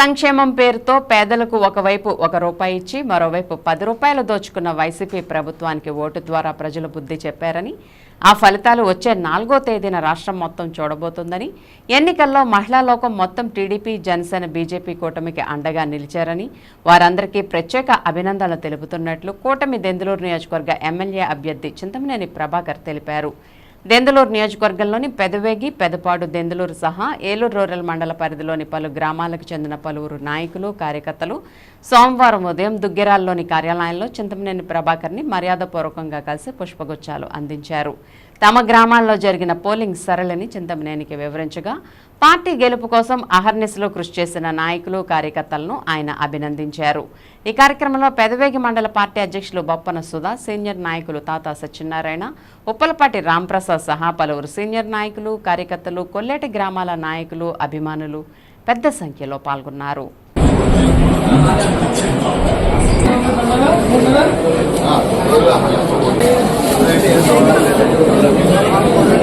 సంక్షేమం పేరుతో పేదలకు ఒకవైపు ఒక రూపాయి ఇచ్చి మరోవైపు పది రూపాయలు దోచుకున్న వైసీపీ ప్రభుత్వానికి ఓటు ద్వారా ప్రజలు బుద్ధి చెప్పారని ఆ ఫలితాలు వచ్చే నాలుగో తేదీన రాష్ట్రం మొత్తం చూడబోతుందని ఎన్నికల్లో మహిళా లోకం మొత్తం టీడీపీ జనసేన బీజేపీ కూటమికి అండగా నిలిచారని వారందరికీ ప్రత్యేక అభినందనలు తెలుపుతున్నట్లు కూటమి దెందులూరు నియోజకవర్గ ఎమ్మెల్యే అభ్యర్థి చింతమనేని ప్రభాకర్ తెలిపారు. దెందులూరు నియోజకవర్గంలోని పెదవేగి పెదపాడు దెందులూరు సహా ఏలూరు రూరల్ మండల పరిధిలోని పలు గ్రామాలకు చెందిన పలువురు నాయకులు కార్యకర్తలు సోమవారం ఉదయం దుగ్గిరాల్లోని కార్యాలయంలో చింతమనేని ప్రభాకర్ని మర్యాదపూర్వకంగా కలిసి పుష్పగుచ్చాలు అందించారు. తమ గ్రామాల్లో జరిగిన పోలింగ్ సరళిని చింతమనేనికి వివరించగా పార్టీ గెలుపు కోసం అహర్నిశలో కృషి చేసిన నాయకులు కార్యకర్తలను ఆయన అభినందించారు. ఈ కార్యక్రమంలో పెదవేగి మండల పార్టీ అధ్యక్షులు బొప్పన సుధా సీనియర్ నాయకులు తాతా సత్యనారాయణ ఉప్పలపాటి రాంప్రసాద్ సహా పలువురు సీనియర్ నాయకులు కార్యకర్తలు కొల్లేటి గ్రామాల నాయకులు అభిమానులు పెద్ద సంఖ్యలో పాల్గొన్నారు.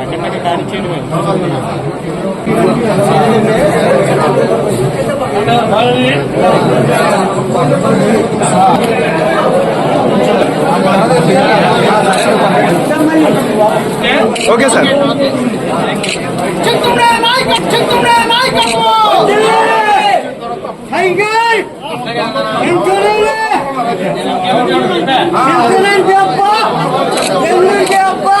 పట్టుకో ఓకే ఓకే సార్ చింతమ్రే నాయక చింతమ్రే నాయకత్వం హైగై ఎంకరేలే ఎంకరేలే అబ్బా ఎంకరేలే అబ్బా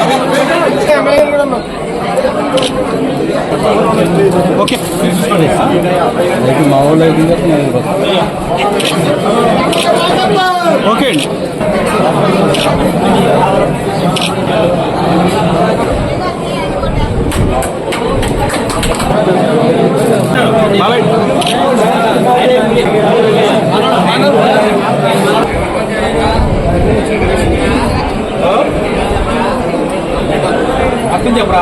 ఓకే. మా వాళ్ళు అయితే ఓకే అండి. బాబాయ్. అర్థం చెప్పరా